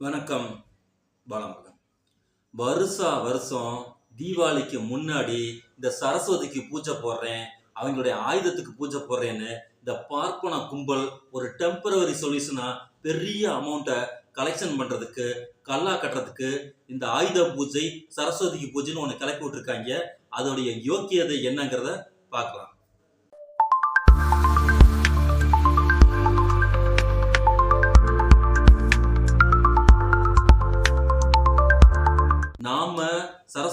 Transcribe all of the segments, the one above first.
வணக்கம் பாலமுருகன். வருஷா வருஷம் தீபாவளிக்கு முன்னாடி இந்த சரஸ்வதிக்கு பூஜை போடுறேன் அவங்களுடைய ஆயுதத்துக்கு பூஜை போடுறேன்னு இந்த பார்ப்பன கும்பல் ஒரு டெம்பரவரி சொல்யூஷனா பெரிய அமௌண்ட்டை கலெக்ஷன் பண்ணுறதுக்கு கல்லா கட்டுறதுக்கு இந்த ஆயுத பூஜை சரஸ்வதிக்கு பூஜைன்னு ஒன்று கிளப்பி விட்டுருக்காங்க. அதோடைய யோக்கியதை என்னங்கிறத பார்க்கலாம்.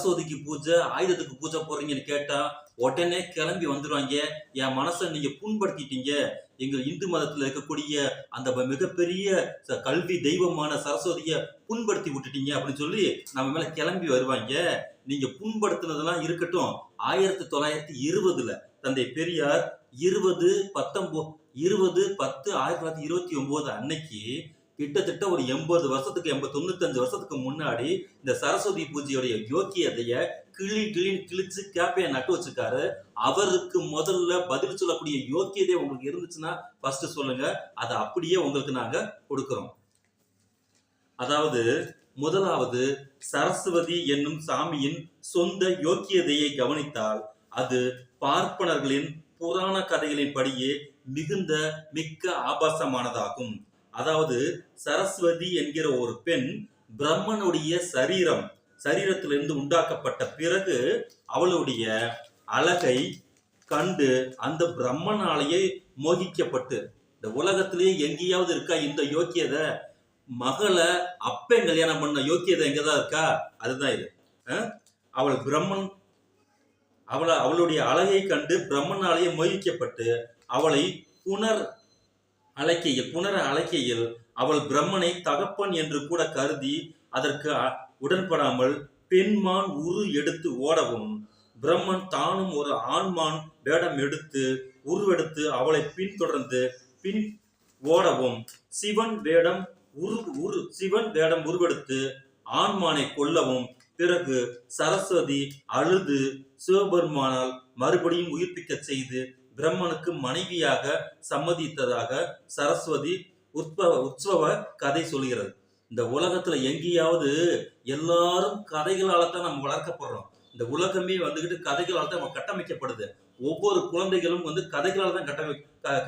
சரஸ்வதிக்கு பூஜை ஆயுதத்துக்கு பூஜை போடுறீங்கன்னு கேட்டா உடனே கிளம்பி வந்துடுவாங்க என் மனசை நீங்க புண்படுத்திட்டீங்க. எங்கள் இந்து மதத்துல இருக்கக்கூடிய அந்த மிகப்பெரிய கல்வி தெய்வமான சரஸ்வதிய புண்படுத்தி விட்டுட்டீங்க அப்படின்னு சொல்லி நம்ம மேல கிளம்பி வருவாங்க. நீங்க புண்படுத்தினதெல்லாம் இருக்கட்டும். ஆயிரத்தி தொள்ளாயிரத்தி இருபதுல தந்தை பெரியார் இருபது பத்தொன்போ இருபது பத்து ஆயிரத்தி தொள்ளாயிரத்தி இருபத்தி ஒன்பது அன்னைக்கு கிட்டத்தட்ட ஒரு எண்பது வருஷத்துக்கு எண்பது தொண்ணூத்தஞ்சு வருஷத்துக்கு முன்னாடி இந்த சரஸ்வதி பூஜையுடைய யோக்கியதைய கிளி கிளின்னு கிழிச்சு கேப்பையை நட்டு வச்சிருக்காரு. அவருக்கு முதல்ல பதில் சொல்லக்கூடிய யோக்கியதை உங்களுக்கு இருந்துச்சுன்னா ஃபர்ஸ்ட் சொல்லுங்க. அதை அப்படியே உங்களுக்கு நாங்க கொடுக்கிறோம். அதாவது முதலாவது சரஸ்வதி என்னும் சாமியின் சொந்த யோக்கியதையை கவனித்தால் அது பார்ப்பனர்களின் புராண கதைகளின் படியே மிகுந்த மிக்க ஆபாசமானதாகும். அதாவது சரஸ்வதி என்கிற ஒரு பெண் பிரம்மனுடைய சரீரம் சரீரத்திலிருந்து உண்டாக்கப்பட்ட பிறகு அவளுடைய அழகை கண்டு அந்த பிரம்மனாலேயே மோகிக்கப்பட்டு இந்த உலகத்திலேயே எங்கேயாவது இருக்கா இந்த யோக்கியதை? மகளை அப்பே கல்யாணம் பண்ண யோக்கியதை எங்கதான் இருக்கா? அதுதான் இது. அவள் பிரம்மன் அவளை அவளுடைய அழகை கண்டு பிரம்மனாலேயே மோகிக்கப்பட்டு அவளை புனர் அழைக்கையில் புனர அழைக்கையில் அவள் பிரம்மனை தகப்பன் என்று கூட கருதி அதற்கு அ- உடன்படாமல் பெண்மான் உரு எடுத்து ஓடவும் பிரம்மன் தானும் ஒரு ஆண்மான் வேடம் எடுத்து உருவெடுத்து அவளை பின்தொடர்ந்து பின் ஓடவும் சிவன் வேடம் உரு உரு சிவன் வேடம் உருவெடுத்து ஆண்மானை கொல்லவும் பிறகு சரஸ்வதி அழுது சிவபெருமானால் மறுபடியும் உயிர்ப்பிக்கச் செய்து பிரம்மனுக்கு மனைவியாக சம்மதித்ததாக சரஸ்வதி உற்பவ உற்சவ கதை சொல்கிறது இந்த உலகத்துல எங்கேயாவது எல்லாரும் கதைகளால தான் நம்ம வளர்க்கப்படுறோம். இந்த உலகமே வந்துகிட்டு கதைகளால் தான் நம்ம கட்டமைக்கப்படுது. ஒவ்வொரு குழந்தைகளும் வந்து கதைகளால் தான் கட்டமை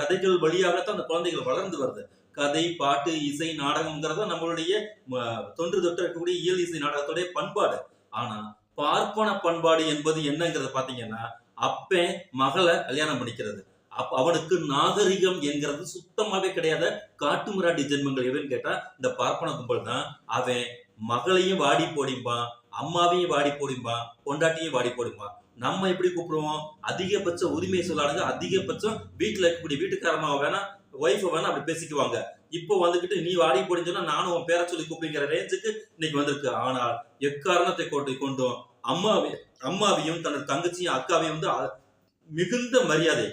கதைகள் வழியாகத்தான் அந்த குழந்தைகள் வளர்ந்து வருது. கதை பாட்டு இசை நாடகம்ங்கிறத நம்மளுடைய தொன்று தொற்று இருக்கக்கூடிய இயல் இசை நாடகத்துடைய பண்பாடு. ஆனா பார்ப்பன பண்பாடு என்பது என்னங்கிறத பாத்தீங்கன்னா அப்பன் மகளை கல்யாணம் பண்ணிக்கிறது. அப்ப அவனுக்கு நாகரிகம் என்கிறது சுத்தமாவே கிடையாது காட்டுமிராண்டி ஜென்மங்கள் எதுன்னு கேட்டா இந்த பார்ப்பன கும்பல் தான். அவன் மகளையும் வாடி போடிம்பான் அம்மாவையும் வாடி போடிம்பான் பொண்டாட்டியும் வாடி போடிம்பான் நம்ம எப்படி கூப்பிடுவோம்? அதிகபட்ச உரிமை சொல்லாடுங்க அதிகபட்சம் வீட்டுல இருக்கக்கூடிய வீட்டுக்காரமா வேணா ஒய்ஃப வேணா அப்படி பேசிக்குவாங்க. இப்போ வந்துகிட்டு நீ வாடி போடின்னு சொன்னா நானும் உன் பேரை சொல்லி கூப்பிடுங்கிற ரேஞ்சுக்கு இன்னைக்கு வந்திருக்கு. ஆனால் எக்காரணத்தை கொண்டு கொண்டும்? அம்மாவை அம்மாவையும் தனது தங்கச்சியும் அக்காவையும் வந்து மிகுந்த மரியாதை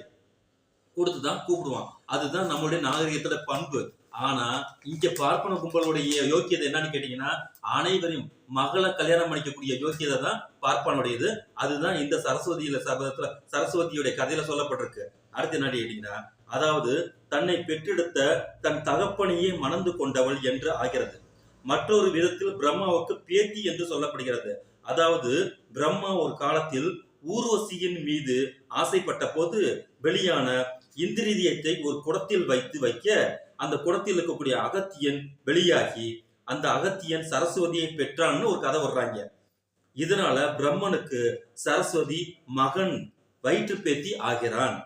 கொடுத்து தான் கூப்பிடுவான் அதுதான் நம்மளுடைய நாகரிகத்தோட பண்பு. ஆனா இங்க பார்ப்பன கும்பலுடைய யோக்கியதை என்னன்னு கேட்டீங்கன்னா அனைவரையும் மகளை கல்யாணம் பண்ணிக்கக்கூடிய யோக்கியதை தான் பார்ப்பனுடையது. அதுதான் இந்த சரஸ்வதியில சபதத்துல சரஸ்வதியுடைய கதையில சொல்லப்பட்டிருக்கு. அடுத்து என்ன கேட்டீங்கன்னா அதாவது தன்னை பெற்றெடுத்த தன் தகப்பனையே மணந்து கொண்டவள் என்று ஆகிறது. மற்றொரு விதத்தில் பிரம்மாவுக்கு பேத்தி என்று சொல்லப்படுகிறது. அதாவது பிரம்மா ஒரு காலத்தில் ஊர்வசியின் மீது ஆசைப்பட்ட போது வெளியான இந்திரியத்தை ஒரு குடத்தில் வைத்து வைக்க அந்த குடத்தில் இருக்கக்கூடிய அகத்தியன் வெளியாகி அந்த அகத்தியன் சரஸ்வதியை பெற்றான்னு ஒரு கதை வர்றாங்க. இதனால பிரம்மனுக்கு சரஸ்வதி மகன் வயிற்று பேத்தி ஆகிறான்.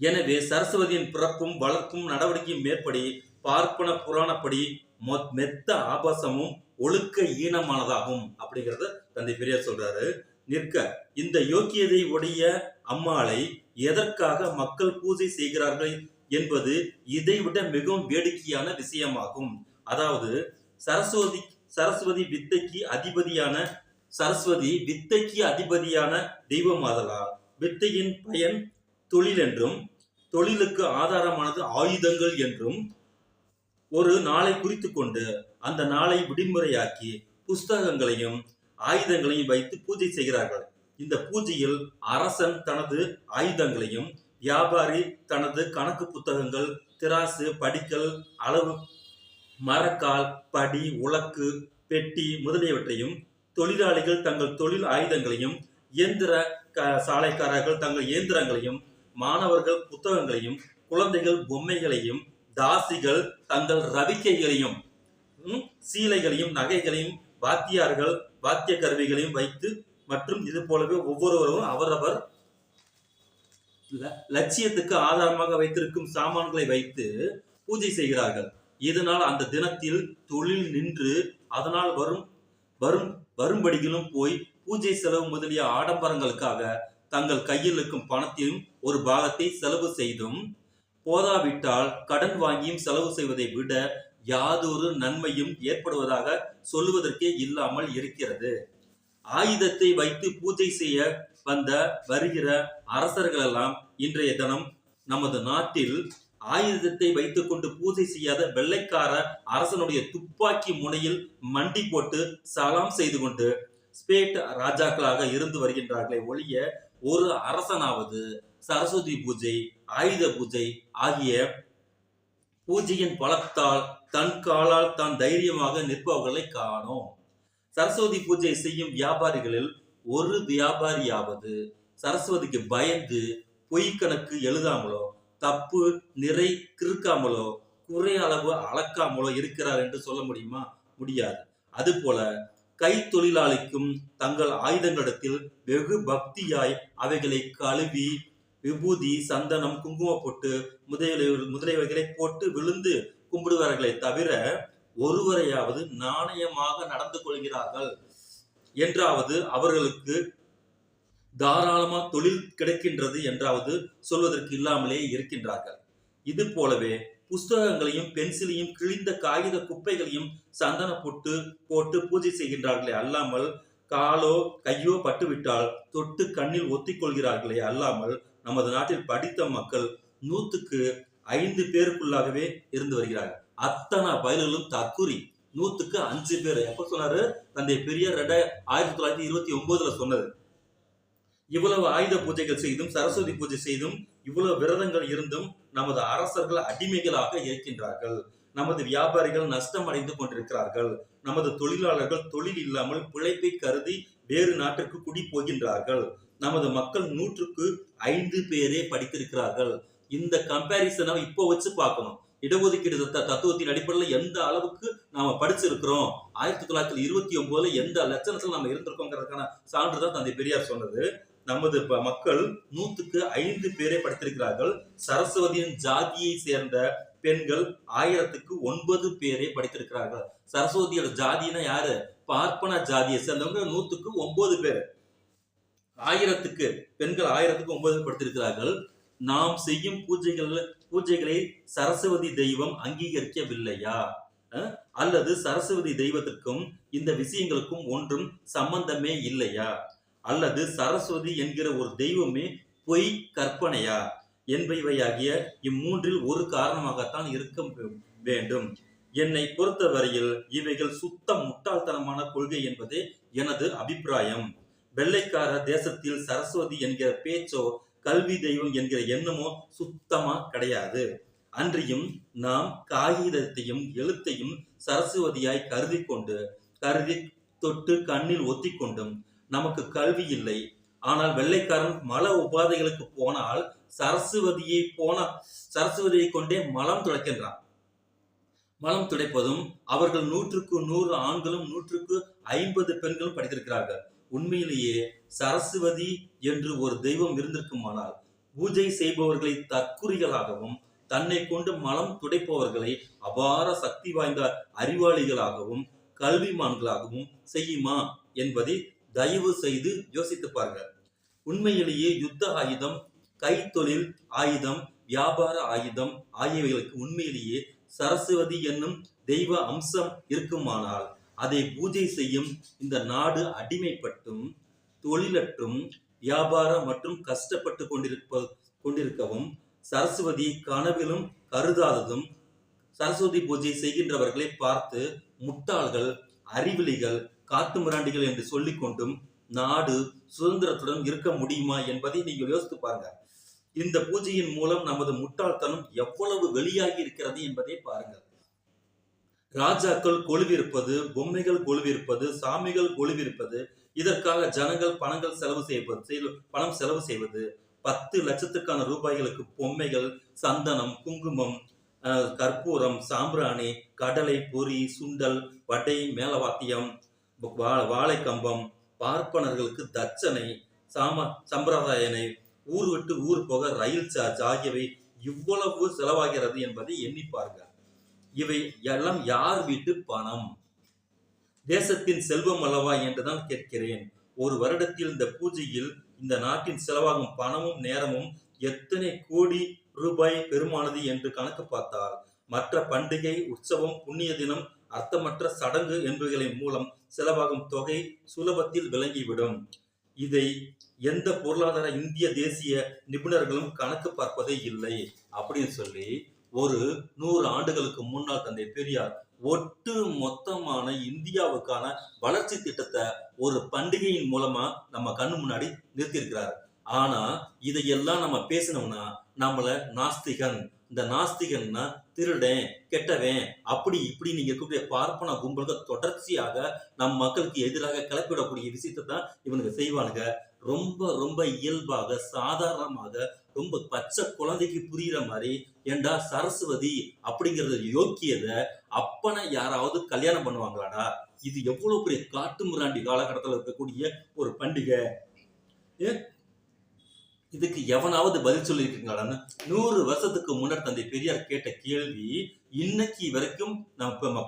எனவே சரஸ்வதியின் பிறப்பும் வளர்ப்பும் நடவடிக்கையும் மேற்படி பார்ப்பன புராணப்படி மெத்த ஆபாசமும் ஒழுக்க ஈனமானதாகும் அப்படிங்கிறத தந்தை பெரியார் சொல்றாரு. நிற்க இந்த யோக்கியதை உடைய அம்மாளை எதற்காக மக்கள் பூஜை செய்கிறார்கள் என்பது இதைவிட மிகவும் வேடிக்கையான விஷயமாகும். அதாவது சரஸ்வதி சரஸ்வதி வித்தைக்கு அதிபதியான சரஸ்வதி வித்தைக்கு அதிபதியான தெய்வமாதலால் வித்தையின் பயன் தொழில் என்றும் தொழிலுக்கு ஆதாரமானது ஆயுதங்கள் என்றும் ஒரு நாளை குறித்து கொண்டு அந்த நாளை விடுமுறையாக்கி புஸ்தகங்களையும் ஆயுதங்களையும் வைத்து பூஜை செய்கிறார்கள். இந்த பூஜையில் அரசன் தனது ஆயுதங்களையும் வியாபாரி தனது கணக்கு புத்தகங்கள் திராசு படிக்கல் அளவு மரக்கால் படி உலக்கு பெட்டி முதலியவற்றையும் தொழிலாளிகள் தங்கள் தொழில் ஆயுதங்களையும் இயந்திர க- சாலைக்காரர்கள் தங்கள் இயந்திரங்களையும் மாணவர்கள் புத்தகங்களையும் குழந்தைகள் பொம்மைகளையும் தாசிகள் தங்கள் ரவிக்கைகளையும் சீலைகளையும் நகைகளையும் வாத்தியார்கள் வாத்திய கருவிகளையும் வைத்து மற்றும் இது போலவே ஒவ்வொருவரும் அவரவர் ல- லட்சியத்துக்கு ஆதாரமாக வைத்திருக்கும் சாமான்களை வைத்து பூஜை செய்கிறார்கள். இதனால் அந்த தினத்தில் தொழில் நின்று அதனால் வரும் வரும் வரும்படிகளும் போய் பூஜை செலவு முதலிய ஆடம்பரங்களுக்காக தங்கள் கையில் இருக்கும் பணத்தையும் ஒரு பாகத்தை செலவு செய்தும் போதாவிட்டால் கடன் வாங்கியும் செலவு செய்வதை விட யாதொரு நன்மையும் ஏற்படுவதாக சொல்லுவதற்கே இல்லாமல் இருக்கிறது. ஆயுதத்தை வைத்து பூஜை செய்ய வந்த வருகிற அரசர்களெல்லாம் இன்றைய தினம் நமது நாட்டில் ஆயுதத்தை வைத்துக்கொண்டு பூஜை செய்யாத வெள்ளைக்கார அரசனுடைய துப்பாக்கி முனையில் மண்டி போட்டு சலாம் செய்து கொண்டு ஸ்பேட் ராஜாக்களாக இருந்து வருகின்றார்களே ஒழிய ஒரு அரசனாவது சரஸ்வதி பூஜை ஆயுத பூஜை ஆகிய பூஜையின் பலத்தால் தன் காலால் தான் தைரியமாக நிற்பவர்களை காணோம். சரஸ்வதி பூஜை செய்யும் வியாபாரிகளில் ஒரு வியாபாரியாவது சரஸ்வதிக்கு பயந்து பொய் கணக்கு எழுதாமலோ தப்பு நிறை கிறுக்காமலோ குறை அளவு அளக்காமலோ இருக்கிறார் என்று சொல்ல முடியுமா? முடியாது. அதுபோல கை தொழிலாளிக்கும் தங்கள் ஆயுதங்களிடத்தில் வெகு பக்தியாய் அவைகளை கழுவி விபூதி சந்தனம் குங்குமப் பொட்டு முதலிய முதலியவைகளை போட்டு விழுந்து கும்பிடுவார்களே தவிர ஒருவரையாவது நாணயமாக நடந்து கொள்கிறார்கள். என்றாவது அவர்களுக்கு தாராளமா தொழில் கிடைக்கின்றது என்றாவது சொல்வதற்கு இல்லாமலே இருக்கின்றார்கள். இது போலவே புஸ்தகங்களையும் பென்சிலையும் கிழிந்த காகித குப்பைகளையும் சந்தன பொட்டு போட்டு பூஜை செய்கின்றார்களே அல்லாமல் காலோ கையோ பட்டுவிட்டால் தொட்டு கண்ணில் ஒத்திக்கொள்கிறார்களே அல்லாமல் நமது நாட்டில் படித்த மக்கள் நூத்துக்கு ஐந்து பேருக்குள்ளாகவே இருந்து வருகிறார்கள். அத்தனை பயல்களும் தக்குறி நூத்துக்கு அஞ்சு பேர். எப்ப சொன்னாரு? தந்தை பெரியார் ரெண்டாயிர ஆயிரத்தி தொள்ளாயிரத்தி இருபத்தி ஒன்பதுல சொன்னது. இவ்வளவு ஆயுத பூஜைகள் செய்தும் சரஸ்வதி பூஜை செய்தும் இவ்வளவு விரதங்கள் இருந்தும் நமது அரசர்கள் அடிமைகளாக இருக்கின்றார்கள். நமது வியாபாரிகள் நஷ்டம் அடைந்து கொண்டிருக்கிறார்கள். நமது தொழிலாளர்கள் தொழில் இல்லாமல் பிழைப்பை கருதி வேறு நாட்டிற்கு குடி போகின்றார்கள் நமது மக்கள் நூற்றுக்கு ஐந்து பேரே படித்திருக்கிறார்கள். இந்த கம்பேரிசனை இப்போ வச்சு பார்க்கணும். இடஒதுக்கீடு தத்துவத்தின் அடிப்படையில் எந்த அளவுக்கு நாம படிச்சிருக்கிறோம்? ஆயிரத்தி தொள்ளாயிரத்தி இருபத்தி ஒன்பதுல எந்த லட்சணத்துல நம்ம இருந்திருக்கோங்கிறதுக்கான சான்று தான் தந்தை பெரியார் சொன்னது. நமது மக்கள் நூத்துக்கு ஐந்து பேரே படித்திருக்கிறார்கள். சரஸ்வதியின் ஜாதியை சேர்ந்த பெண்கள் ஆயிரத்துக்கு ஒன்பது பேரே படித்திருக்கிறார்கள். சரஸ்வதியோட ஜாதினா யாரு? பார்ப்பன ஜாதியை சேர்ந்தவங்க நூத்துக்கு ஒன்பது பேர். ஆயிரத்துக்கு பெண்கள் ஆயிரத்துக்கு ஒன்பது படுத்திருக்கிறார்கள். நாம் செய்யும் பூஜைகள் பூஜைகளை சரஸ்வதி தெய்வம் அங்கீகரிக்கவில்லையா? அல்லது சரஸ்வதி தெய்வத்திற்கும் இந்த விஷயங்களுக்கும் ஒன்றும் சம்பந்தமே இல்லையா? அல்லது சரஸ்வதி என்கிற ஒரு தெய்வமே பொய் கற்பனையா? என்பவையாகிய இம்மூன்றில் ஒரு காரணமாகத்தான் இருக்க வேண்டும். என்னை பொறுத்தவரையில் இவைகள் சுத்த முட்டாள்தனமான கொள்கை என்பதே எனது அபிப்பிராயம். வெள்ளைக்கார தேசத்தில் சரஸ்வதி என்கிற பேச்சோ கல்வி தெய்வம் என்கிற எண்ணமோ சுத்தமா கிடையாது. அன்றியும் நாம் காகிதத்தையும் எழுத்தையும் சரஸ்வதியாய் கருதி கொண்டு கருதி தொட்டு கண்ணில் ஒத்திக்கொண்டும் நமக்கு கல்வி இல்லை. ஆனால் வெள்ளைக்காரன் மல உபாதைகளுக்கு போனால் சரஸ்வதியை போன சரஸ்வதியை கொண்டே மலம் துடைக்கின்றான். மலம் துடைப்பதும் அவர்கள் நூற்றுக்கு நூறு ஆண்களும் நூற்றுக்கு ஐம்பது பெண்களும் படித்திருக்கிறார்கள். உண்மையிலேயே சரஸ்வதி என்று ஒரு தெய்வம் இருந்திருக்குமானால் பூஜை செய்பவர்களை தற்குறிகளாகவும் தன்னை கொண்டு மலம் துடைப்பவர்களை அபார சக்தி வாய்ந்த அறிவாளிகளாகவும் கல்விமான்களாகவும் செய்யுமா என்பதை தயவு செய்து யோசித்து பாருங்க உண்மையிலேயே யுத்த ஆயுதம் கைத்தொழில் ஆயுதம் வியாபார ஆயுதம் ஆகியவைகளுக்கு உண்மையிலேயே சரஸ்வதி என்னும் தெய்வ அம்சம் இருக்குமானால் அதை பூஜை செய்யும் இந்த நாடு அடிமைப்பட்டும் தொழிலற்றும் வியாபாரம் மற்றும் கஷ்டப்பட்டு கொண்டிருப்ப கொண்டிருக்கவும் சரஸ்வதி கனவிலும் கருதாததும் சரஸ்வதி பூஜை செய்கின்றவர்களை பார்த்து முட்டாள்கள் அறிவிலிகள் காட்டுமிராண்டிகள் என்று சொல்லிக்கொண்டும் நாடு சுதந்திரத்துடன் இருக்க முடியுமா என்பதை நீங்கள் யோசித்து பாருங்க. இந்த பூஜையின் மூலம் நமது முட்டாள்தனம் எவ்வளவு வெளியாகி இருக்கிறது என்பதை பாருங்கள். ராஜாக்கள் கொழுவிருப்பது பொம்மைகள் கொழுவிருப்பது சாமிகள் கொழுவிருப்பது இதற்காக ஜனங்கள் பணங்கள் செலவு செய்வது பணம் செலவு செய்வது. பத்து லட்சத்துக்கான ரூபாய்களுக்கு பொம்மைகள் சந்தனம் குங்குமம் கற்பூரம் சாம்பிராணி கடலை பொரி சுண்டல் வடை மேலவாத்தியம் வா- வாழைக்கம்பம் பார்ப்பனர்களுக்கு தட்சணை சாம சம்பிரதாயனை ஊர் விட்டு ஊர் போக ரயில் சார்ஜ் ஆகியவை இவ்வளவு செலவாகிறது என்பதை எண்ணி பாருங்கள். இவை எல்லாம் யார் வீட்டு பணம்? தேசத்தின் செல்வம் அல்லவா என்றுதான் கேட்கிறேன். ஒரு வருடத்தில் இந்த பூஜையில் இந்த நாட்டின் செலவாகும் பணமும் நேரமும் எத்தனை கோடி ரூபாய் பெருமானது என்று கணக்கு பார்த்தால் மற்ற பண்டிகை உற்சவம் புண்ணிய தினம் அர்த்தமற்ற சடங்கு என்பவைகளின் மூலம் செலவாகும் தொகை சுலபத்தில் விளங்கிவிடும். இதை எந்த பொருளாதார இந்திய தேசிய நிபுணர்களும் கணக்கு பார்ப்பதே இல்லை. அப்படின்னு சொல்லி ஒரு நூறு ஆண்டுகளுக்கு முன்னால் தந்தை பெரியார் ஒட்டு மொத்தமான இந்தியாவுக்கான வளர்ச்சி திட்டத்தை ஒரு பண்டிகையின் மூலமா நம்ம கண்ணு முன்னாடி நிறுத்தியிருக்கிறார். ஆனா இதையெல்லாம் நம்ம பேசினோம்னா நம்மள நாஸ்திகன். இந்த நாஸ்திகன்னா திருடன் கெட்டவன் அப்படி இப்படி நீங்க இருக்கக்கூடிய பார்ப்பன கும்பல்கள் தொடர்ச்சியாக நம் மக்களுக்கு எதிராக கிளப்பிவிடக்கூடிய விஷயத்தை தான் இவனுங்க செய்வானுங்க. ரொம்ப ரொம்ப இயல்பாக சாதாரணமாக ரொம்ப பச்சை குழந்தைக்கு புரியுற மாதிரி ஏண்டா சரஸ்வதி அப்படிங்கறது யோக்கியத அப்பனை யாராவது கல்யாணம் பண்ணுவாங்களாடா? இது எவ்வளவு பெரிய காட்டு முராண்டி காலகட்டத்தில் இருக்கக்கூடிய ஒரு பண்டிகை. இதுக்கு எவனாவது பதில் சொல்லியிருக்கீங்களான்னு நூறு வருஷத்துக்கு முன்னாடி தந்தை பெரியார் கேட்ட கேள்வி இன்னைக்கு வரைக்கும் நம்ம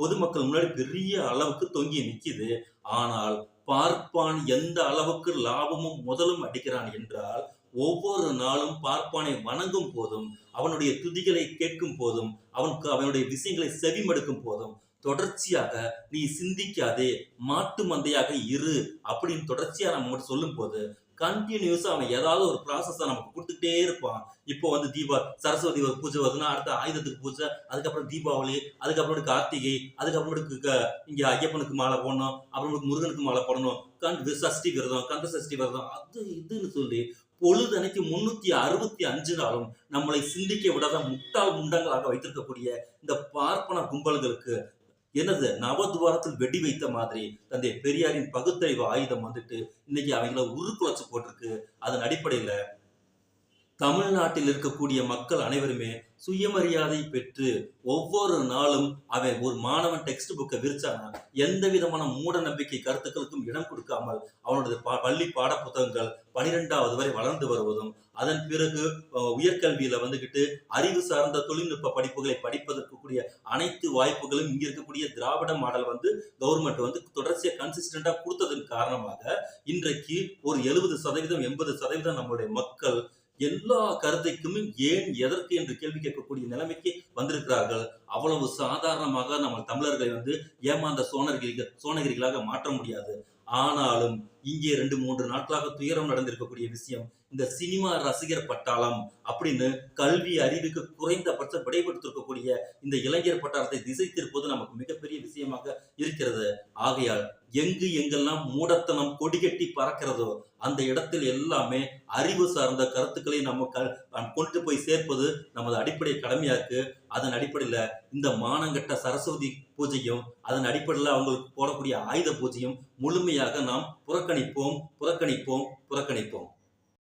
பொதுமக்கள் முன்னாடி பெரிய அளவுக்கு தொங்கி நிக்குது. ஆனால் பார்ப்பான் எந்த அளவுக்கு லாபமும் முதலும் அடிக்கிறான் என்றால் ஒவ்வொரு நாளும் பார்ப்பானை வணங்கும் போதும் அவனுடைய துதிகளை கேட்கும் போதும் அவனுக்கு அவனுடைய விஷயங்களை செவிமடுக்கும் போதும் தொடர்ச்சியாக நீ சிந்திக்காதே மாட்டு மந்தையாக இரு அப்படின்னு தொடர்ச்சியா நம்ம மட்டும் சொல்லும் போது கண்டினியூஸா அவன் ஏதாவது ஒரு ப்ராசஸை நமக்கு கொடுத்துட்டே இருப்பான். இப்போ வந்து தீபா சரஸ்வதி ஒரு பூஜை வருதுன்னா அடுத்த ஆயுதத்துக்கு பூஜை அதுக்கப்புறம் தீபாவளி அதுக்கப்புறம் கார்த்திகை அதுக்கப்புறமேட்டுக்கு க- இங்க ஐயப்பனுக்கு மாலை போடணும் அப்புறமேட்டுக்கு முருகனுக்கு மாலை போடணும் கண் சஷ்டி விரதம் கந்த சஷ்டி விரதம் அது இதுன்னு சொல்லி பொழுதனைக்கு முன்னூத்தி அறுபத்தி அஞ்சு நாளும் நம்மளை சிந்திக்க விடாத முட்டாள் முண்டங்களாக வைத்திருக்கக்கூடிய இந்த பார்ப்பன கும்பல்களுக்கு என்னது நவதுவாரத்தில் வெடி வைத்த மாதிரி தந்தை பெரியாரின் பகுத்தறிவு ஆயுதம் வந்துட்டு இன்னைக்கு அவங்கள உருக்குலைச்சு போட்டிருக்கு. அதன் அடிப்படையில தமிழ்நாட்டில் இருக்கக்கூடிய மக்கள் அனைவருமே சுயமரியாதை பெற்று ஒவ்வொரு நாளும் அவன் ஒரு மாணவன் டெக்ஸ்ட் புக்கை விரிச்சானா எந்த விதமான மூட நம்பிக்கை கருத்துக்களுக்கும் இடம் கொடுக்காமல் அவனோட ப- பள்ளி பாட புத்தகங்கள் பனிரெண்டாவது வரை வளர்ந்து வருவதும் அதன் பிறகு உயர்கல்வியில வந்துகிட்டு அறிவு சார்ந்த தொழில்நுட்ப படிப்புகளை படிப்பதற்கு கூடிய அனைத்து வாய்ப்புகளும் இங்க இருக்கக்கூடிய திராவிட மாடல் வந்து கவர்மெண்ட் வந்து தொடர்ச்சியா கன்சிஸ்டண்டா கொடுத்ததன் காரணமாக இன்றைக்கு ஒரு எழுபது சதவீதம் எண்பது சதவீதம் நம்மளுடைய மக்கள் எல்லா கருத்தைக்குமே ஏன் எதற்கு என்று கேள்வி கேட்கக்கூடிய நிலைமைக்கு வந்திருக்கிறார்கள்? அவ்வளவு சாதாரணமாக நம்ம தமிழர்களை வந்து ஏமாந்த சோனகிரிகள் சோனகிரிகளாக மாற்ற முடியாது. ஆனாலும் இங்கே ரெண்டு மூன்று நாட்களாக துயரம் நடந்திருக்கக்கூடிய விஷயம் இந்த சினிமா ரசிகர் பட்டாளம் அப்படின்னு கல்வி அறிவுக்கு குறைந்தபட்சம் விடைபடுத்திருக்கக்கூடிய இந்த இளைஞர் பட்டாளத்தை திசை திருப்பது நமக்கு மிகப்பெரிய விஷயமாக இருக்கிறது. ஆகையால் எங்கு எங்கெல்லாம் மூடத்தனம் கொடிகட்டி பறக்கிறதோ அந்த இடத்தில் எல்லாமே அறிவு சார்ந்த கருத்துக்களை நம்ம கொண்டு போய் சேர்ப்பது நமது அடிப்படை கடமையாக்கு. அதன் அடிப்படையில் இந்த மானங்கட்ட சரஸ்வதி பூஜையும் அதன் அடிப்படையில் அவங்களுக்கு போடக்கூடிய ஆயுத பூஜையும் முழுமையாக நாம் புறக்கணிப்போம் புறக்கணிப்போம் புறக்கணிப்போம்.